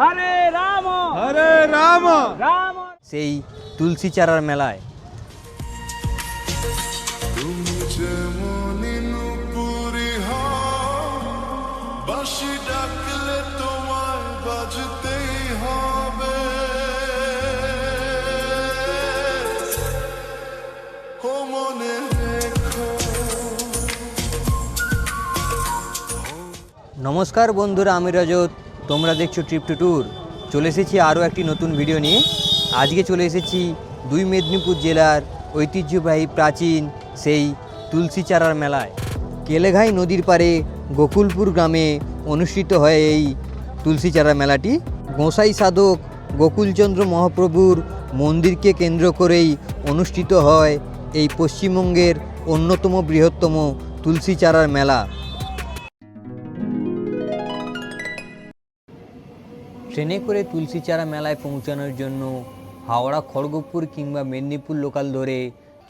হরে রাম। হরে রাম। রাম। সেই তুলসী চারার মেলায়। ডাকলে তোমায় বাজতেই হবে। নমস্কার বন্ধুরা আমি রজত। তোমরা দেখছ ট্রিপ টু ট্যুর চলে এসেছি আরও একটি নতুন ভিডিও নিয়ে। আজকে চলে এসেছি দুই মেদিনীপুর জেলার ঐতিহ্যবাহী প্রাচীন সেই তুলসী চারার মেলায়। কেলেঘাই নদীর পাড়ে গোকুলপুর গ্রামে অনুষ্ঠিত হয় এই তুলসী চারা মেলাটি। গোসাই সাধক গোকুলচন্দ্র মহাপ্রভুর মন্দিরকে কেন্দ্র করেই অনুষ্ঠিত হয় এই পশ্চিমবঙ্গের অন্যতম বৃহত্তম তুলসী চারার মেলা। ট্রেনে করে তুলসী চারা মেলায় পৌঁছানোর জন্য হাওড়া, খড়গপুর কিংবা মেদিনীপুর লোকাল ধরে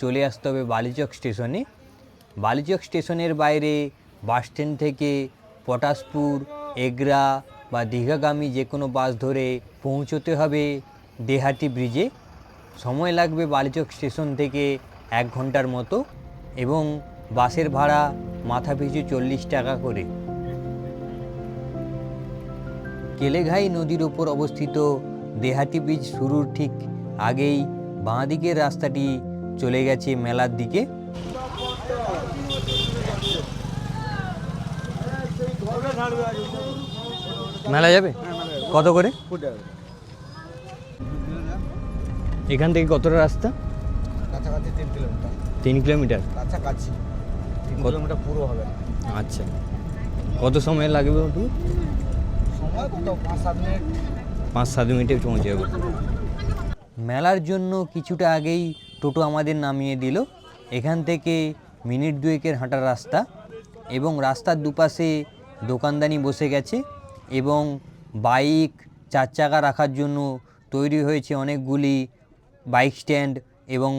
চলে আসতে হবে বালিচক স্টেশনে বালিচক স্টেশনের বাইরে বাস স্ট্যান্ড থেকে পটাশপুর, এগরা বা দীঘাগামী যে কোনো বাস ধরে পৌঁছতে হবে দেহাটি ব্রিজে সময় লাগবে বালিচক স্টেশন থেকে এক ঘণ্টার মতো এবং বাসের ভাড়া মাথা পিছু চল্লিশ টাকা করে। কেলেঘাই নদীর ওপর অবস্থিত দেহাটি ব্রিজ শুরুর ঠিক আগেই বাঁ দিকের রাস্তাটি চলে গেছে মেলার দিকে। মেলা যাবে? কত করে? এখান থেকে কতটা রাস্তা? কাছাকাছি তিন কিলোমিটার। তিন কিলোমিটার? কাছাকাছি। তিন কত? কিলোমিটার পুরো হবে। আচ্ছা। কত সময় লাগবে কত পাঁচ সাত মিনিট পৌঁছে যাব। মেলার জন্য কিছুটা আগেই টোটো আমাদের নামিয়ে দিল। এখান থেকে মিনিট দুয়েকের হাঁটার রাস্তা এবং রাস্তার দুপাশে দোকানদানি বসে গেছে এবং বাইক, চার চাকা রাখার জন্য তৈরি হয়েছে অনেকগুলি বাইক স্ট্যান্ড এবং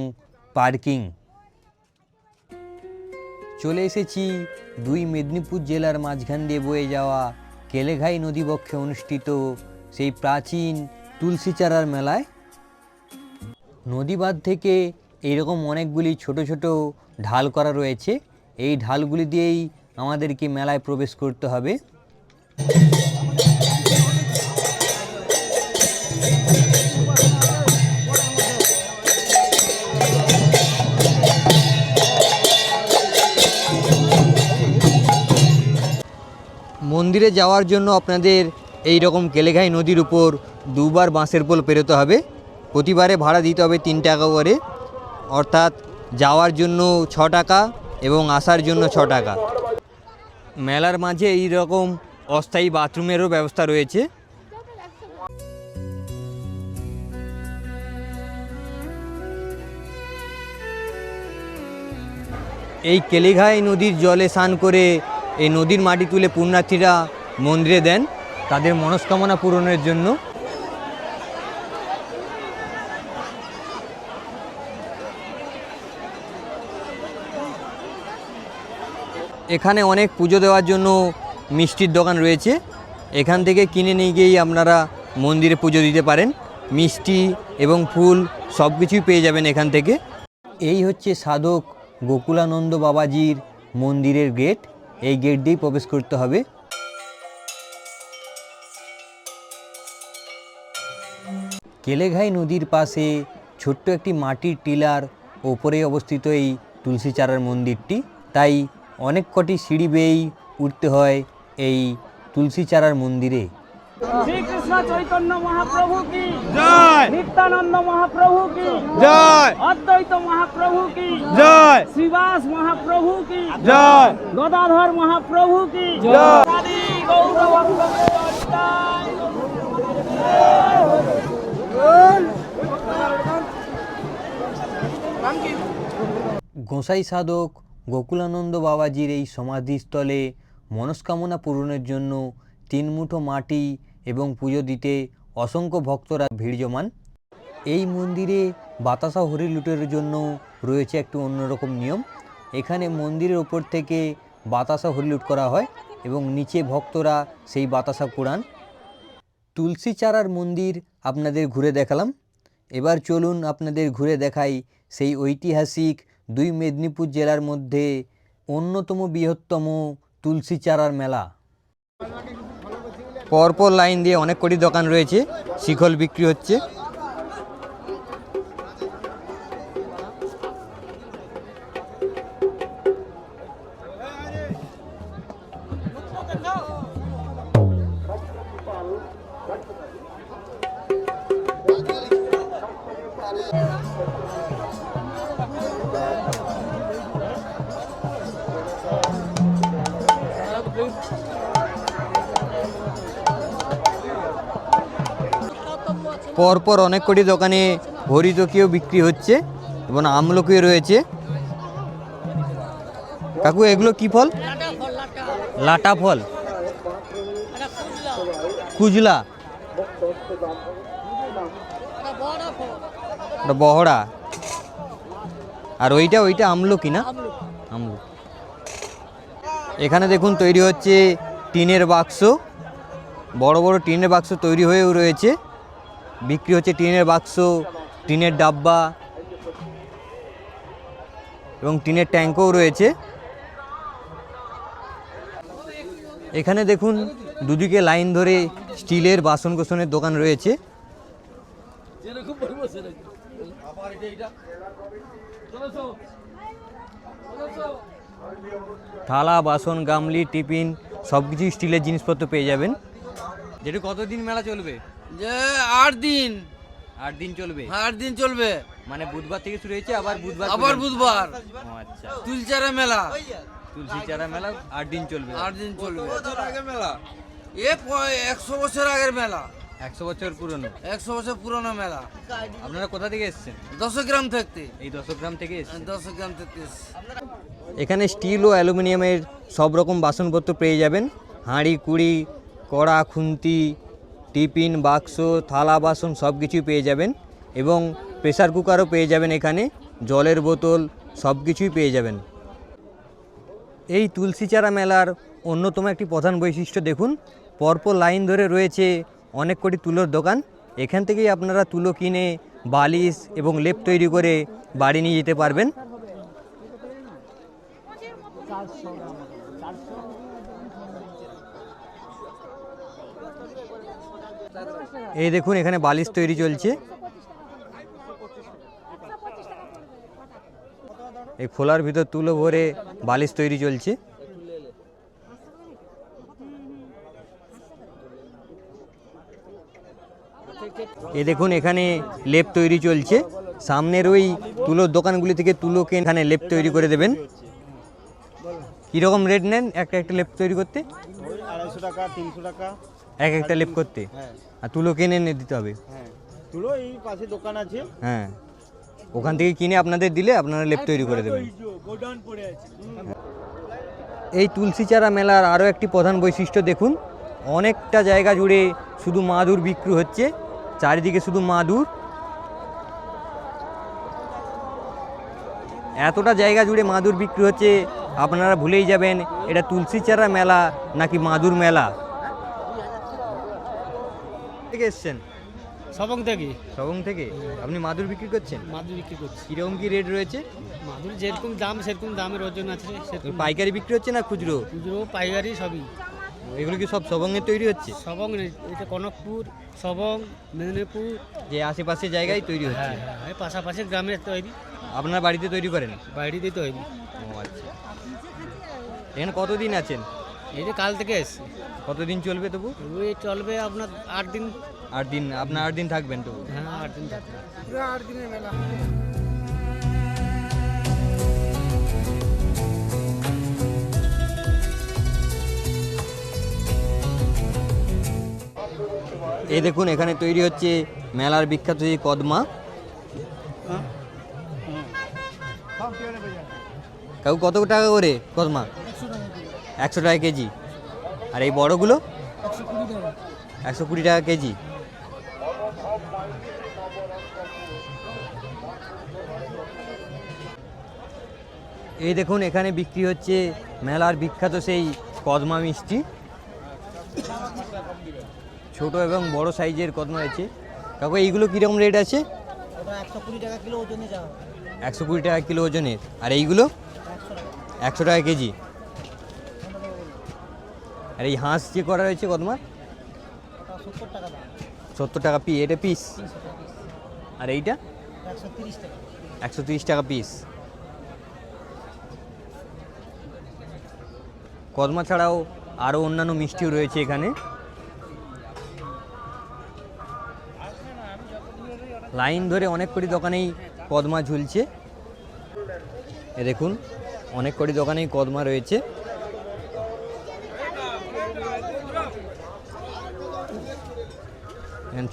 পার্কিং। চলে এসেছি দুই মেদিনীপুর জেলার মাঝখান দিয়ে বয়ে যাওয়া কেলেঘাই নদীবক্ষে অনুষ্ঠিত সেই প্রাচীন তুলসীচারার মেলায়। নদীবাদ থেকে এইরকম অনেকগুলি ছোট ছোট ঢাল করা রয়েছে। এই ঢালগুলি দিয়েই আমাদেরকে মেলায় প্রবেশ করতে হবে। মন্দিরে যাওয়ার জন্য আপনাদের এই রকম কেলেঘাই নদীর উপর দুবার বাঁশের পোল পেরোতে হবে। প্রতিবারে ভাড়া দিতে হবে তিন টাকা করে। অর্থাৎ যাওয়ার জন্য ছ টাকা এবং আসার জন্য ছ টাকা। মেলার মাঝে এই রকম অস্থায়ী বাথরুমেরও ব্যবস্থা রয়েছে। এই কেলিঘাই নদীর জলে স্নান করে এই নদীর মাটি তুলে পুণ্যার্থীরা মন্দিরে দেন, তাদের মনস্কামনা পূরণের জন্য। এখানে অনেক পুজো দেওয়ার জন্য মিষ্টির দোকান রয়েছে। এখান থেকে কিনে নিয়ে গিয়েই আপনারা মন্দিরে পুজো দিতে পারেন। মিষ্টি এবং ফুল সব কিছুই পেয়ে যাবেন এখান থেকে। এই হচ্ছে সাধক গোকুলানন্দ বাবাজির মন্দিরের গেট। এই গেট দিয়েই প্রবেশ করতে হবে। কেলেঘাই নদীর পাশে ছোট্ট একটি মাটির টিলার ওপরে অবস্থিত এই তুলসী চারার মন্দিরটি। তাই অনেক কটি সিঁড়ি বেয়েই উঠতে হয় এই তুলসী চারার মন্দিরে। শ্রীকৃষ্ণ চৈতন্য মহাপ্রভু কি? জয়। নিত্যানন্দ মহাপ্রভু কি? জয়। অদ্বৈত মহাপ্রভু কি? জয়। শ্রীবাস মহাপ্রভু কি? জয়। গদাধর মহাপ্রভু কি? জয়। গোসাই সাধক গোকুলানন্দ বাবাজির এই সমাধিস্থলে মনস্কামনা পূরণের জন্য তিন মুঠো মাটি এবং পুজো দিতে অসংখ্য ভক্তরা ভিড় জমান। এই মন্দিরে বাতাসা হরি লুটের জন্য রয়েছে একটু অন্যরকম নিয়ম। এখানে মন্দিরের ওপর থেকে বাতাসা হরি লুট করা হয় এবং নিচে ভক্তরা সেই বাতাসা কুড়ান। তুলসী চারার মন্দির আপনাদের ঘুরে দেখালাম। এবার চলুন আপনাদের ঘুরে দেখাই সেই ঐতিহাসিক দুই মেদিনীপুর জেলার মধ্যে অন্যতম বৃহত্তম তুলসী চারার মেলা। পরপর লাইন দিয়ে অনেক কটি দোকান রয়েছে। শিখল বিক্রি হচ্ছে। পরপর অনেক কটি দোকানে হরিতকীয় বিক্রি হচ্ছে এবং আমলকিও রয়েছে। কাকু এগুলো কি ফল? লাটা ফল। কুজলা। বহড়া। আর ওইটা ওইটা আমলকি না? আমলকি। এখানে দেখুন তৈরি হচ্ছে টিনের বাক্স। বড় বড় টিনের বাক্স তৈরি হয়েও রয়েছে। বিক্রি হচ্ছে টিনের বাক্স, টিনের ডাব্বা এবং টিনের ট্যাঙ্কও রয়েছে। এখানে দেখুন, দুদিকে লাইন ধরে স্টিলের বাসন কোসনের দোকান রয়েছে। থালা, বাসন, গামলি, টিফিন সব কিছু স্টিলের জিনিসপত্র পেয়ে যাবেন। যেটা কতদিন মেলা চলবে? যে আট দিন। আট দিন চলবে? আট দিন চলবে। মানে বুধবার থেকে শুরু হয়েছে আবার বুধবার আবার বুধবার। আচ্ছা। তুলচারা মেলা। তুলসী চারা মেলা আট দিন চলবে। আট দিন চলবে। এ প- একশো বছর আগের মেলা। একশো বছর পুরনো। একশো বছর পুরনো মেলা। আপনারা কোথা থেকে এসেছেন? দশ গ্রাম থাকতে এই দশগ্রাম থেকে এসেছেন? দশ গ্রাম থাকতে এসছি। এখানে স্টিল ও অ্যালুমিনিয়ামের সব রকম বাসনপত্র পেয়ে যাবেন। হাঁড়ি কুড়ি কড়া খুন্তি টিফিন, বাক্স, থালা, বাসন সব কিছুই পেয়ে যাবেন এবং প্রেসার কুকারও পেয়ে যাবেন এখানে, জলের বোতল সব কিছুই পেয়ে যাবেন। এই তুলসী চারা মেলার অন্যতম একটি প্রধান বৈশিষ্ট্য দেখুন, পরপর লাইন ধরে রয়েছে অনেক কোটি তুলোর দোকান, এখান থেকেই আপনারা তুলো কিনে বালিশ এবং লেপ তৈরি করে বাড়ি নিয়ে যেতে পারবেন। এই দেখুন, এখানে বালিশ তৈরি চলছে। এই খোলার ভিতর তুলো ভরে বালিশ তৈরি চলছে। এ দেখুন, এখানে লেপ তৈরি চলছে। সামনের ওই তুলোর দোকানগুলি থেকে তুলো কেন এখানে লেপ তৈরি করে দেবেন। কীরকম রেট নেন একটা একটা লেপ তৈরি করতে? আড়াইশো টাকা, তিনশো টাকা। এক একটা লেপ করতে। হ্যাঁ। আর তুলো কিনে এনে দিতে হবে। হ্যাঁ। তুলো এই পাশে দোকান আছে। হ্যাঁ। ওখান থেকে কিনে আপনাদের দিলে আপনারা লেপ তৈরি করে দেবেন। এই তুলসী চারা মেলার আরও একটি প্রধান বৈশিষ্ট্য দেখুন অনেকটা জায়গা জুড়ে শুধু মাদুর বিক্রি হচ্ছে চারিদিকে শুধু মাদুর। এতটা জায়গা জুড়ে মাদুর বিক্রি হচ্ছে আপনারা ভুলেই যাবেন এটা তুলসী চারা মেলা নাকি মাদুর মেলা? থেকে এসছেন? সবং থেকে। সবং থেকে? আপনি মাদুর বিক্রি করছেন? মাদুর বিক্রি করছি। কীরকম কি রেট রয়েছে? মাদুর যেরকম দাম সেরকম দামের ওজন আছে সেরকম। পাইকারি বিক্রি হচ্ছে না খুচরো? খুচরো পাইকারি সবই। এগুলো কি সব সবঙ্গের তৈরি হচ্ছে? সবং এটা কনকপুর সবং মেদিনীপুর। যে আশেপাশে জায়গায় তৈরি হচ্ছে? হ্যাঁ হ্যাঁ পাশাপাশি গ্রামের তৈরি। আপনার বাড়িতে তৈরি করেন? বাইরে তৈরি। ও আচ্ছা। এখানে কতদিন আছেন? এই যে কাল থেকে এসছি। কতদিন চলবে তবু? ওই চলবে আপনার আট দিন। আট দিন আপনার আট দিন থাকবেন তবু হ্যাঁ আট দিন থাকবে। এই দেখুন এখানে তৈরি হচ্ছে মেলার বিখ্যাত এই কদমা। কাকু কত টাকা করে কদমা? একশো টাকা কেজি। আর এই বড়গুলো? একশো কুড়ি টাকা কেজি। এই দেখুন এখানে বিক্রি হচ্ছে মেলার বিখ্যাত সেই কদমা মিষ্টি। ছোট এবং বড় সাইজের কদমা আছে কাকু এইগুলো কীরকম রেট আছে? একশো কুড়ি টাকা কিলো ওজনে যাওয়া। একশো কুড়ি টাকা কিলো ওজনের। আর এইগুলো? একশো টাকা কেজি। আর এই হাঁস যে করা রয়েছে কদমা? ওটা সত্তর টাকা পি, এটা পিস আর এইটা? একশো তিরিশ টাকা পিস কদমা ছাড়াও আরও অন্যান্য মিষ্টিও রয়েছে এখানে। লাইন ধরে অনেক কটি দোকানেই কদমা ঝুলছে। দেখুন, অনেক কটি দোকানেই কদমা রয়েছে।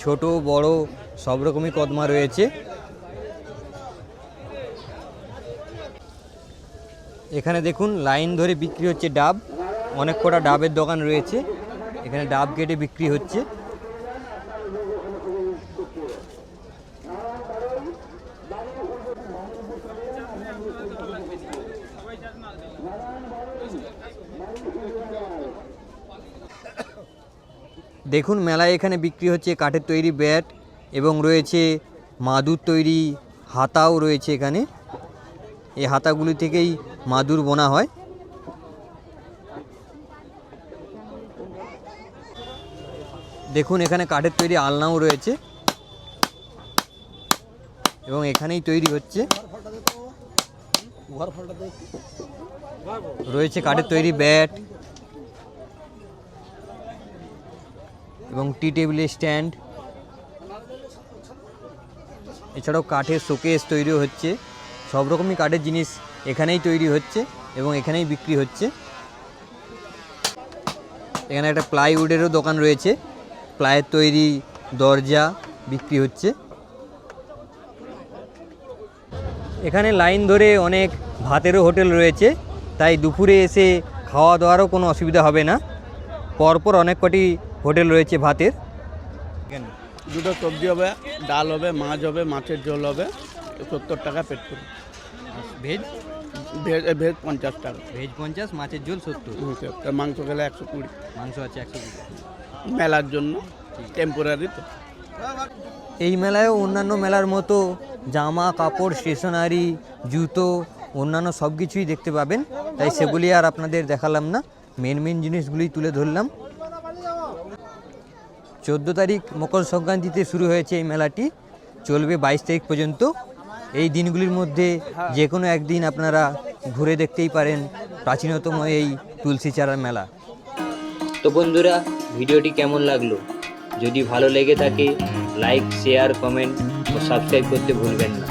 ছোট, বড়, সব রকমই কদমা রয়েছে। এখানে দেখুন, লাইন ধরে বিক্রি হচ্ছে ডাব। অনেক কটা ডাবের দোকান রয়েছে। এখানে ডাব কেটে বিক্রি হচ্ছে। দেখুন, মেলায় এখানে বিক্রি হচ্ছে কাঠের তৈরি ব্যাট এবং রয়েছে মাদুর তৈরি হাতাও রয়েছে এখানে। এই হাতাগুলি থেকেই মাদুর বোনা হয়। দেখুন, এখানে কাঠের তৈরি আলনাও রয়েছে এবং এখানেই তৈরি হচ্ছে। রয়েছে কাঠের তৈরি ব্যাট এবং টি টেবিলের স্ট্যান্ড। এছাড়াও কাঠের শোকেস তৈরি হচ্ছে। সব রকমই কাঠের জিনিস এখানেই তৈরি হচ্ছে এবং এখানেই বিক্রি হচ্ছে। এখানে একটা প্লাইউডেরও দোকান রয়েছে। প্লাইয়ের তৈরি দরজা বিক্রি হচ্ছে। এখানে লাইন ধরে অনেক ভাতেরও হোটেল রয়েছে। তাই দুপুরে এসে খাওয়া দাওয়ারও কোনো অসুবিধা হবে না। পরপর অনেক কটি হোটেল রয়েছে ভাতের। দুটো সবজি হবে ডাল হবে মাছ হবে মাছের ঝোল হবে সত্তর টাকা পেট করে ভেজ? ভেজ ভেজ পঞ্চাশ টাকা। ভেজ পঞ্চাশ মাছের ঝোল সত্তর। মাংস খেলে একশো কুড়ি। মাংস আছে একশো কুড়ি। মেলার জন্য টেম্পোরারি তো। এই মেলায়ও অন্যান্য মেলার মতো জামা কাপড় স্টেশনারি জুতো অন্যান্য সব কিছুই দেখতে পাবেন। তাই সেগুলি আর আপনাদের দেখালাম না। মেন মেন জিনিসগুলি তুলে ধরলাম। চোদ্দ তারিখ মকর সংক্রান্তিতে শুরু হয়েছে এই মেলাটি। চলবে বাইশ তারিখ পর্যন্ত। এই দিনগুলির মধ্যে যে কোনো একদিন আপনারা ঘুরে দেখতেই পারেন প্রাচীনতম এই তুলসী চারার মেলা। তো বন্ধুরা, ভিডিওটি কেমন লাগল? যদি ভালো লেগে থাকে, লাইক, শেয়ার, কমেন্ট ও সাবস্ক্রাইব করতে ভুলবেন না।